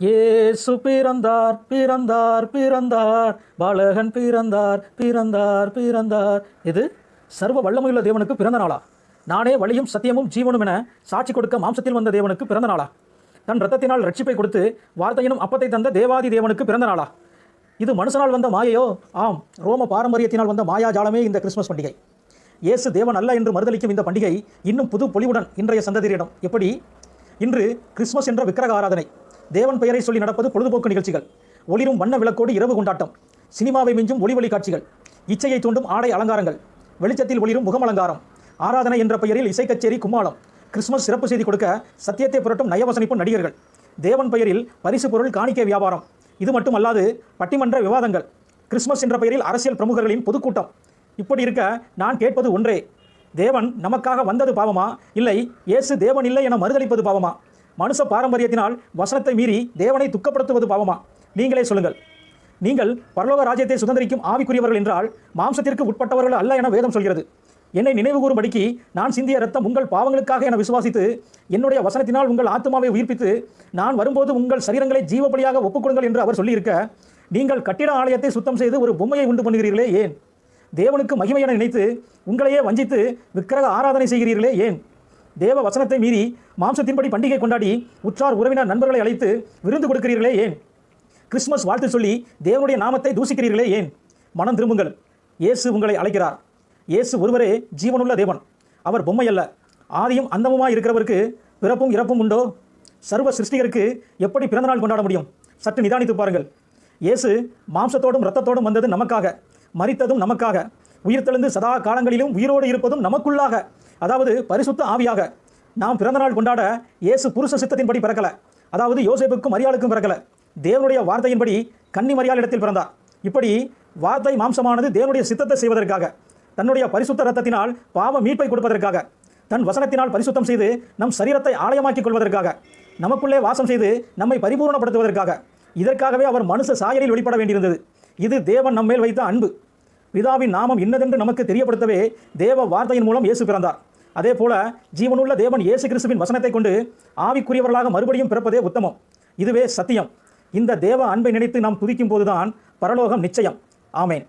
ஏசு பிறந்தார் பிறந்தார் பிறந்தார். பாலகன் பிறந்தார் பிறந்தார் பிறந்தார். இது சர்வ வல்லமையுள்ள தேவனுக்கு பிறந்த நாளா? நானே வழியும் சத்தியமும் ஜீவனும் என சாட்சி கொடுக்க மாம்சத்தில் வந்த தேவனுக்கு பிறந்த நாளா? தன் ரத்தத்தினால் ரட்சிப்பை கொடுத்து வார்த்தையினும் அப்பத்தை தந்த தேவாதி தேவனுக்கு பிறந்த நாளா? இது மனுஷனால் வந்த மாயையோ? ஆம் ரோம பாரம்பரியத்தினால் வந்த மாயாஜாலமே இந்த கிறிஸ்மஸ் பண்டிகை. இயேசு தேவன் அல்ல என்று மறுதளிக்கும் இந்த பண்டிகை இன்னும் புது பொலிவுடன் இன்றைய சந்ததியரிடம். எப்படி? இன்று கிறிஸ்மஸ் என்ற விக்கிரக ஆராதனை. தேவன் பெயரை சொல்லி நடப்பது பொழுதுபோக்கு நிகழ்ச்சிகள். ஒளிரும் வண்ண விளக்கோடு இரவு கொண்டாட்டம். சினிமாவை மிஞ்சும் ஒளிவழி காட்சிகள் இச்சையை தூண்டும் ஆடை அலங்காரங்கள். வெளிச்சத்தில் ஒளிரும் முகம் அலங்காரம். ஆராதனை என்ற பெயரில் இசைக்கச்சேரி கும்மாளம். கிறிஸ்மஸ் சிறப்பு செய்தி கொடுக்க சத்தியத்தை புரட்டும் நயவசனிப்பு நடிகர்கள். தேவன் பெயரில் பரிசு பொருள் காணிக்கை வியாபாரம். இது மட்டுமல்லாது பட்டிமன்ற விவாதங்கள். கிறிஸ்மஸ் என்ற பெயரில் அரசியல் பிரமுகர்களின் பொதுக்கூட்டம். இப்படி இருக்க நான் கேட்பது ஒன்றே. தேவன் நமக்காக வந்தது பாவமா? இல்லை இயேசு தேவன் இல்லை என மறுதளிப்பது பாவமா? மனுஷ பாரம்பரியத்தினால் வசனத்தை மீறி தேவனை துக்கப்படுத்துவது பாவமா? நீங்களே சொல்லுங்கள். நீங்கள் பரலோக ராஜ்யத்தை சுதந்திரிக்கும் ஆவிக்குரியவர்கள் என்றால் மாம்சத்திற்கு உட்பட்டவர்கள் அல்ல என வேதம் சொல்கிறது. என்னை நினைவு கூறும்படிக்கு நான் சிந்திய ரத்தம் உங்கள் பாவங்களுக்காக என விசுவாசித்து என்னுடைய வசனத்தினால் உங்கள் ஆத்மாவை உயிர்ப்பித்து நான் வரும்போது உங்கள் சரீரங்களை ஜீவபலியாக ஒப்புக்கொடுங்கள் என்று அவர் சொல்லியிருக்க நீங்கள் கட்டிட ஆலயத்தை சுத்தம் செய்து ஒரு பொம்மையை உண்டு பண்ணுகிறீர்களே ஏன்? தேவனுக்கு மகிமை என நினைத்து உங்களையே வஞ்சித்து விக்கிரக ஆராதனை செய்கிறீர்களே ஏன்? தேவ வசனத்தை மீறி மாம்சத்தின்படி பண்டிகை கொண்டாடி உற்றார் உறவினர் நண்பர்களை அழைத்து விருந்து கொடுக்கிறீர்களே ஏன்? கிறிஸ்மஸ் வாழ்த்து சொல்லி தேவனுடைய நாமத்தை தூசிக்கிறீர்களே ஏன்? மனம் திரும்புங்கள். இயேசு உங்களை அழைக்கிறார். இயேசு ஒருவரே ஜீவனுள்ள தேவன். அவர் பொம்மை அல்ல ஆதியும் அந்தமுமாய் இருக்கிறவருக்கு பிறப்பும் இறப்பும் உண்டோ? சர்வ சிருஷ்டிகருக்கு எப்படி பிறந்தநாள் கொண்டாட முடியும்? சற்று நிதானித்து பாருங்கள். இயேசு மாம்சத்தோடும் இரத்தத்தோடும் வந்தது நமக்காக மறித்ததும் நமக்காக. உயிர்த்தெழுந்து சதா காலங்களிலும் உயிரோடு இருப்பதும் நமக்குள்ளாக. அதாவது பரிசுத்த ஆவியாக. நாம் பிறந்தநாள் கொண்டாட இயேசு புருஷ சித்தத்தின்படி பிறக்கல. அதாவது யோசேப்புக்கும் மரியாளுக்கும் பிறக்கல. தேவனுடைய வார்த்தையின்படி கன்னி மரியாளிடத்தில் பிறந்தார். இப்படி வார்த்தை மாம்சமானது தேவனுடைய சித்தத்தை செய்வதற்காக தன்னுடைய பரிசுத்த ரத்தத்தினால் பாவ மீட்பை கொடுப்பதற்காக தன் வசனத்தினால் பரிசுத்தம் செய்து நம் சரீரத்தை ஆலயமாக்கிக் கொள்வதற்காக நமக்குள்ளே வாசம் செய்து நம்மை பரிபூர்ணப்படுத்துவதற்காக இதற்காகவே அவர் மனுஷ சாயலில் வெளிப்பட வேண்டியிருந்தது. இது தேவன் நம்மேல் வைத்த அன்பு. பிதாவின் நாமம் இன்னதென்று நமக்கு தெரியப்படுத்தவே தேவ வார்த்தையின் மூலம் இயேசு பிறந்தார். அதே போல ஜீவனுள்ள தேவன் இயேசு கிறிஸ்துவின் வசனத்தை கொண்டு ஆவிக்குரியவர்களாக மறுபடியும் பிறப்பதே உத்தமம். இதுவே சத்தியம். இந்த தேவ அன்பை நினைத்து நாம் துதிக்கும் போதுதான் பரலோகம் நிச்சயம். ஆமேன்.